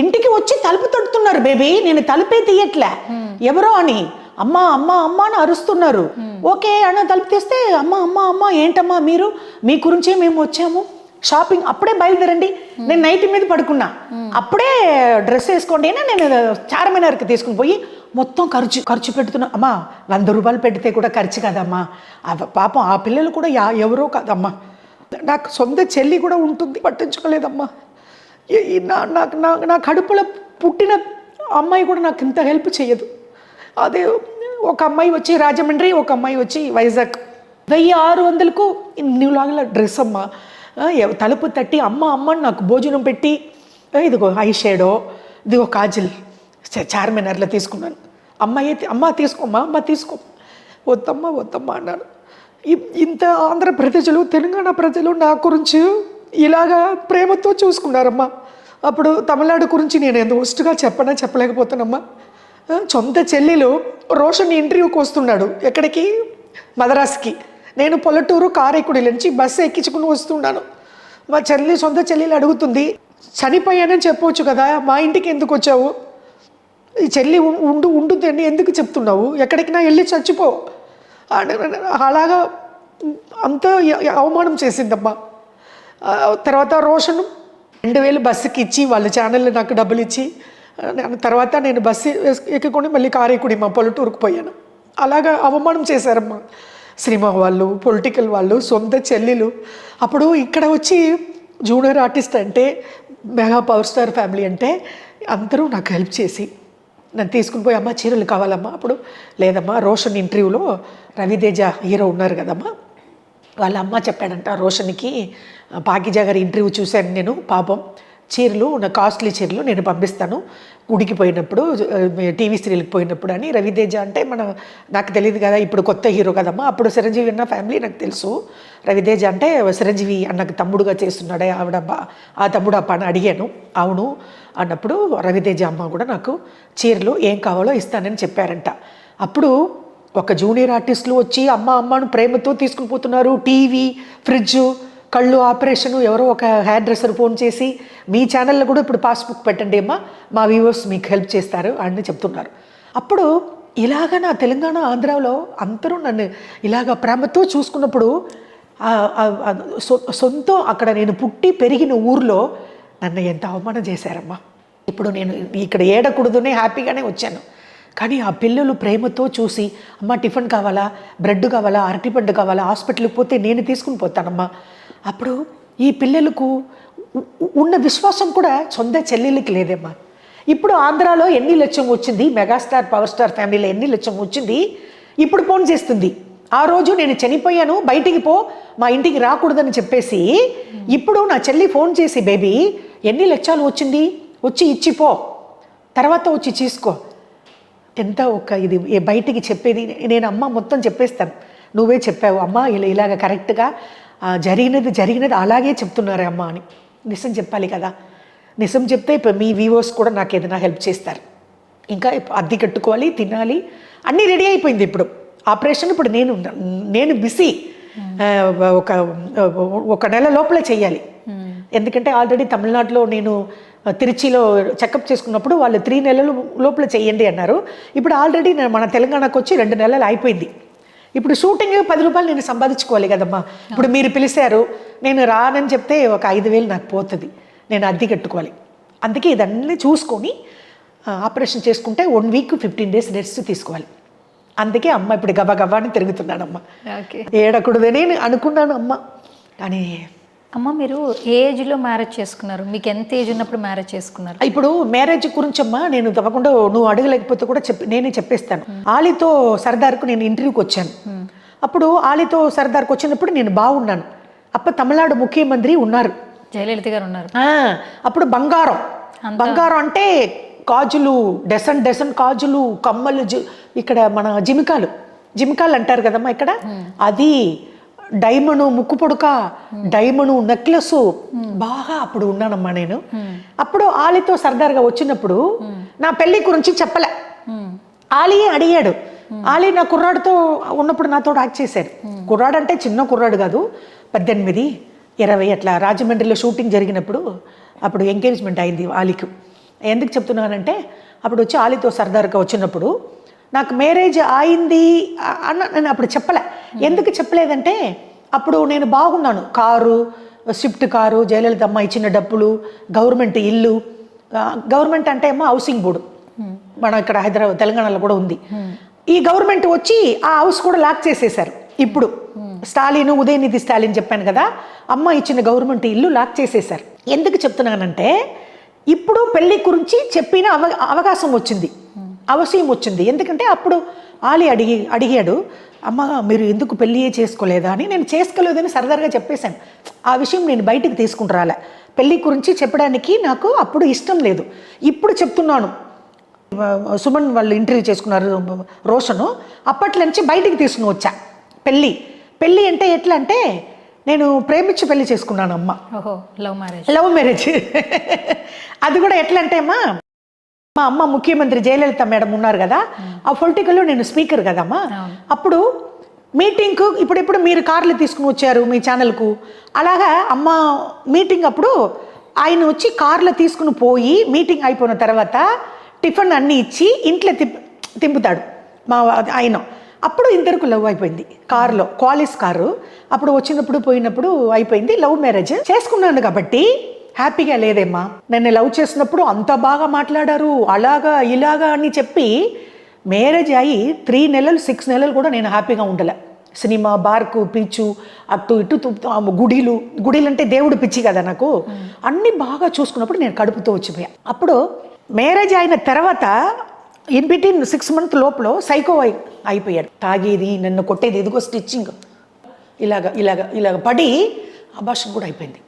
ఇంటికి వచ్చి తలుపు తడుతున్నారు బేబీ. నేను తలుపే తీయట్లే. ఎవరో అని. అమ్మ అమ్మ అమ్మ అని అరుస్తున్నారు. ఓకే అన్న తలుపు తీస్తే అమ్మ అమ్మ అమ్మ ఏంటమ్మా మీరు? మీ గురించే మేము వచ్చాము. షాపింగ్ అప్పుడే బయలుదేరండి. నేను నైట్ మీద పడుకున్నా. అప్పుడే డ్రెస్ వేసుకోండి నేను చార్మినార్కి తీసుకుని పోయి మొత్తం ఖర్చు ఖర్చు పెడుతున్నా. అమ్మా వంద రూపాయలు పెడితే కూడా ఖర్చు కదమ్మా. ఆ పాపం ఆ పిల్లలు కూడా ఎవరో కాదమ్మా. నాకు సొంత చెల్లి కూడా ఉంటుంది పట్టించుకోలేదమ్మా. నాకు నా నా కడుపులో పుట్టిన అమ్మాయి కూడా నాకు ఇంత హెల్ప్ చేయదు అదే ఒక అమ్మాయి వచ్చి రాజమండ్రి ఒక అమ్మాయి వచ్చి వైజాగ్. వెయ్యి ఆరు వందలకు నువ్వులాగా డ్రెస్ అమ్మ. తలుపు తట్టి అమ్మ అమ్మ నాకు భోజనం పెట్టి ఇదిగో ఐ షేడో ఇదిగో కాజల్ చార్మినార్లో తీసుకున్నాను. అమ్మాయి అమ్మ తీసుకోమ్మా అమ్మ తీసుకో. వద్దమ్మా వద్దమ్మా అన్నాను. ఇ- ఇంత ఆంధ్ర ప్రజలు తెలంగాణ ప్రజలు నా గురించి ఇలాగా ప్రేమతో చూసుకున్నారమ్మా. అప్పుడు తమిళనాడు గురించి నేను ఎంత వస్తుగా చెప్పనా చెప్పలేకపోతానమ్మా సొంత చెల్లెలు రోషన్ ఇంటర్వ్యూకి వస్తున్నాడు ఎక్కడికి? మద్రాస్కి. నేను పొల్లటూరు కారైకుడి నుంచి బస్సు ఎక్కించుకుని వస్తున్నాను. మా చెల్లి సొంత చెల్లెలు అడుగుతుంది చనిపోయానని చెప్పవచ్చు కదా మా ఇంటికి ఎందుకు వచ్చావు? ఈ చెల్లి ఉం- ఉండు ఉండుద్దని ఎందుకు చెప్తున్నావు? ఎక్కడికినా వెళ్ళి చచ్చిపో. అలాగా అంత అవమానం చేసిందమ్మా. తర్వాత రోషన్ రెండు వేలు బస్సుకి ఇచ్చి వాళ్ళ ఛానల్ నాకు డబ్బులు ఇచ్చి తర్వాత నేను బస్సు ఎక్కకుండా మళ్ళీ కారేకుడి మా పొలటూరుకు పోయాను. అలాగా అవమానం చేశారమ్మా. సినిమా వాళ్ళు పొలిటికల్ వాళ్ళు సొంత చెల్లెలు. అప్పుడు ఇక్కడ వచ్చి జూనియర్ ఆర్టిస్ట్ అంటే మెగా పవర్ స్టార్ ఫ్యామిలీ అంటే అందరూ నాకు హెల్ప్ చేసి నన్ను తీసుకుని పోయి అమ్మ చీరలు కావాలమ్మా. అప్పుడు లేదమ్మా రోషన్ ఇంటర్వ్యూలో రవితేజ హీరో ఉన్నారు కదమ్మా. వాళ్ళ అమ్మ చెప్పాడంట రోషన్కి పాకిజా గారి ఇంటర్వ్యూ చూశాను నేను పాపం. చీరలు నా కాస్ట్లీ చీరలు నేను పంపిస్తాను. గుడికి పోయినప్పుడు టీవీ సీరియల్కి పోయినప్పుడు అని రవితేజ అంటే మన నాకు తెలియదు కదా ఇప్పుడు కొత్త హీరో కదమ్మా. అప్పుడు చిరంజీవి అన్న ఫ్యామిలీ నాకు తెలుసు. రవితేజ అంటే చిరంజీవి అన్నకు తమ్ముడుగా చేస్తున్నాడే ఆవిడ ఆ తమ్ముడు అప్ప అని అడిగాను. అవును అన్నప్పుడు రవితేజ అమ్మ కూడా నాకు చీరలు ఏం కావాలో ఇస్తానని చెప్పారంట. అప్పుడు ఒక జూనియర్ ఆర్టిస్టులు వచ్చి అమ్మ అమ్మను ప్రేమతో తీసుకుని పోతున్నారు టీవీ ఫ్రిడ్జ్ కళ్ళు ఆపరేషను ఎవరో ఒక హెయిర్ డ్రెస్సర్ ఫోన్ చేసి మీ ఛానల్లో కూడా ఇప్పుడు పాస్బుక్ పెట్టండి అమ్మా మా వ్యూవర్స్ మీకు హెల్ప్ చేస్తారు అని చెప్తున్నారు. అప్పుడు ఇలాగ నా తెలంగాణ ఆంధ్రాలో అందరూ నన్ను ఇలాగ ప్రేమతో చూసుకున్నప్పుడు సొంతం అక్కడ నేను పుట్టి పెరిగిన ఊర్లో నన్ను ఎంత అవమానం చేశారమ్మా. ఇప్పుడు నేను ఇక్కడ ఏడకూడదునే హ్యాపీగానే వచ్చాను. కానీ ఆ పిల్లలు ప్రేమతో చూసి అమ్మ టిఫిన్ కావాలా? బ్రెడ్ కావాలా? అరటిపండు కావాలా? హాస్పిటల్కి పోతే నేను తీసుకుని పోతానమ్మా. అప్పుడు ఈ పిల్లలకు ఉన్న విశ్వాసం కూడా సొంత చెల్లెళ్ళకి లేదమ్మా. ఇప్పుడు ఆంధ్రాలో ఎన్ని లక్ష్యం వచ్చింది? మెగాస్టార్ పవర్ స్టార్ ఫ్యామిలీలో ఎన్ని లక్ష్యం వచ్చింది? ఇప్పుడు ఫోన్ చేస్తుంది. ఆ రోజు నేను చనిపోయాను బయటికి పో మా ఇంటికి రాకూడదని చెప్పేసి ఇప్పుడు నా చెల్లి ఫోన్ చేసి బేబీ ఎన్ని లక్ష్యాలు వచ్చింది? వచ్చి ఇచ్చిపో తర్వాత వచ్చి తీసుకో. ఎంత ఒక ఇది ఏ బయటికి చెప్పేది నేను అమ్మ మొత్తం చెప్పేస్తాను. నువ్వే చెప్పావు అమ్మ ఇలా ఇలాగ కరెక్ట్గా జరిగినది జరిగినది అలాగే చెప్తున్నారే అమ్మ అని. నిజం చెప్పాలి కదా. నిజం చెప్తే ఇప్పుడు మీ వీవర్స్ కూడా నాకు ఏదైనా హెల్ప్ చేస్తారు. ఇంకా అద్దె కట్టుకోవాలి తినాలి అన్నీ రెడీ అయిపోయింది ఇప్పుడు. ఆపరేషన్ ఇప్పుడు నేను నేను బిజీ. ఒక ఒక నెల లోపలే చేయాలి. ఎందుకంటే ఆల్రెడీ తమిళనాడులో నేను తిరుచిలో చెకప్ చేసుకున్నప్పుడు వాళ్ళు త్రీ నెలలు లోపల చేయండి అన్నారు. ఇప్పుడు ఆల్రెడీ నేను మన తెలంగాణకు వచ్చి రెండు నెలలు అయిపోయింది. ఇప్పుడు షూటింగ్ పది రూపాయలు నేను సంపాదించుకోవాలి కదమ్మా. ఇప్పుడు మీరు పిలిచారు నేను రానని చెప్తే ఒక ఐదు వేలు నాకు పోతుంది. నేను అద్దె కట్టుకోవాలి. అందుకే ఇదన్నీ చూసుకొని ఆపరేషన్ చేసుకుంటే one week fifteen days rest తీసుకోవాలి. అందుకే అమ్మ ఇప్పుడు గబా గబా అని తిరుగుతున్నానమ్మ ఓకే. ఏడకూడదని అనుకున్నాను అమ్మ. కానీ అమ్మ మీరు ఏ ఏజ్లో మ్యారేజ్ చేసుకున్నారు. మీకు ఎంత ఏజ్ ఉన్నప్పుడు మ్యారేజ్ చేసుకున్నారు? ఇప్పుడు మ్యారేజ్ గురించమ్మా నేను తప్పకుండా నువ్వు అడగలేకపోతే కూడా చెప్పి నేనే చెప్పేస్తాను. ఆలితో సర్దార్కు నేను ఇంటర్వ్యూకి వచ్చాను. అప్పుడు ఆలితో సర్దార్కి వచ్చినప్పుడు నేను బాగున్నాను. అప్ప తమిళనాడు ముఖ్యమంత్రి ఉన్నారు. జయలలిత గారు ఉన్నారు. అప్పుడు బంగారం. బంగారం అంటే గాజులు డెసన్ డెసన్ గాజులు కమ్మలు ఇక్కడ మన జిమికాలు. జిమికాలు అంటారు కదమ్మా ఇక్కడ? అది డైమండ్ ముక్కు పొడుక డైమండ్ నెక్లెస్ బాగా అప్పుడు ఉన్నానమ్మా నేను. అప్పుడు ఆలితో సర్దార్గా వచ్చినప్పుడు నా పెళ్ళి గురించి చెప్పలే. ఆలీ ఆలియే అడిగాడు. ఆలి నా కుర్రాడితో ఉన్నప్పుడు నాతో యాక్ట్ చేశారు. కుర్రాడు అంటే చిన్న కుర్రాడు కాదు పద్దెనిమిది ఇరవై అట్లా రాజమండ్రిలో షూటింగ్ జరిగినప్పుడు అప్పుడు ఎంగేజ్మెంట్ అయింది ఆలికి. ఎందుకు చెప్తున్నానంటే అప్పుడు వచ్చి ఆలితో సర్దార్గా వచ్చినప్పుడు నాకు మ్యారేజ్ అయింది అన్న నేను అప్పుడు చెప్పలే. ఎందుకు చెప్పలేదంటే అప్పుడు నేను బాగున్నాను. కారు స్విఫ్ట్ కారు జయలలిత అమ్మ ఇచ్చిన డబ్బులు గవర్నమెంట్ ఇల్లు గవర్నమెంట్ అంటే ఏమో హౌసింగ్ బోర్డు. మన ఇక్కడ హైదరాబాద్ తెలంగాణలో కూడా ఉంది. ఈ గవర్నమెంట్ వచ్చి ఆ హౌస్ కూడా లాక్ చేసేశారు. ఇప్పుడు స్టాలిన్ ఉదయనిధి స్టాలిన్ చెప్పాను కదా అమ్మ ఇచ్చిన గవర్నమెంట్ ఇల్లు లాక్ చేసేశారు. ఎందుకు చెప్తున్నానంటే ఇప్పుడు పెళ్ళి గురించి చెప్పిన అవ అవకాశం వచ్చింది. అవసరం వచ్చింది. ఎందుకంటే అప్పుడు ఆలి అడిగి అడిగాడు అమ్మ మీరు ఎందుకు పెళ్ళియే చేసుకోలేదా? అని. నేను చేసుకోలేదని సరదాగా చెప్పేశాను. ఆ విషయం నేను బయటికి తీసుకుంటారాలే. పెళ్ళి గురించి చెప్పడానికి నాకు అప్పుడు ఇష్టం లేదు. ఇప్పుడు చెప్తున్నాను. సుమన్ వాళ్ళు ఇంటర్వ్యూ చేసుకున్నారు రోషను. అప్పట్లో నుంచి బయటికి తీసుకుని వచ్చా. పెళ్ళి. పెళ్ళి అంటే ఎట్లా అంటే నేను ప్రేమించి పెళ్ళి చేసుకున్నాను అమ్మ. ఓహో లవ్ మ్యారేజ్. Love marriage. అది కూడా ఎట్లా అంటే అమ్మా మా అమ్మ ముఖ్యమంత్రి జయలలిత మేడం ఉన్నారు కదా ఆ పొలిటికల్లో నేను స్పీకర్ కదమ్మా. అప్పుడు మీటింగ్కు ఇప్పుడిప్పుడు మీరు కార్లు తీసుకుని వచ్చారు మీ ఛానల్కు అలాగా అమ్మ మీటింగ్ అప్పుడు ఆయన వచ్చి కార్లో తీసుకుని పోయి మీటింగ్ అయిపోయిన తర్వాత టిఫిన్ అన్నీ ఇచ్చి ఇంట్లో తిప్ తింపుతాడు మా ఆయన. అప్పుడు ఇద్దరికి లవ్ అయిపోయింది. కారులో క్వాలిస్ కారు అప్పుడు వచ్చినప్పుడు పోయినప్పుడు అయిపోయింది లవ్ మ్యారేజ్ చేసుకున్నాను కాబట్టి హ్యాపీగా లేదేమ్మా? నన్ను లవ్ చేసినప్పుడు అంత బాగా మాట్లాడారు అలాగా ఇలాగా అని చెప్పి మ్యారేజ్ అయ్యి త్రీ నెలలు సిక్స్ నెలలు కూడా నేను హ్యాపీగా ఉండలే. సినిమా బార్కు పిచ్చు అటు ఇటు గుడిలు గుడిలు అంటే దేవుడు పిచ్చి కదా నాకు. అన్నీ బాగా చూసుకున్నప్పుడు నేను కడుపుతో వచ్చిపోయా. అప్పుడు మ్యారేజ్ అయిన తర్వాత ఇన్ బిట్వీన్ సిక్స్ మంత్ లోపల సైకో అయి అయిపోయాడు. తాగేది నన్ను కొట్టేది ఇదిగో స్టిచ్చింగ్ ఇలాగ ఇలాగ ఇలాగ పడి అభాషం కూడా అయిపోయింది.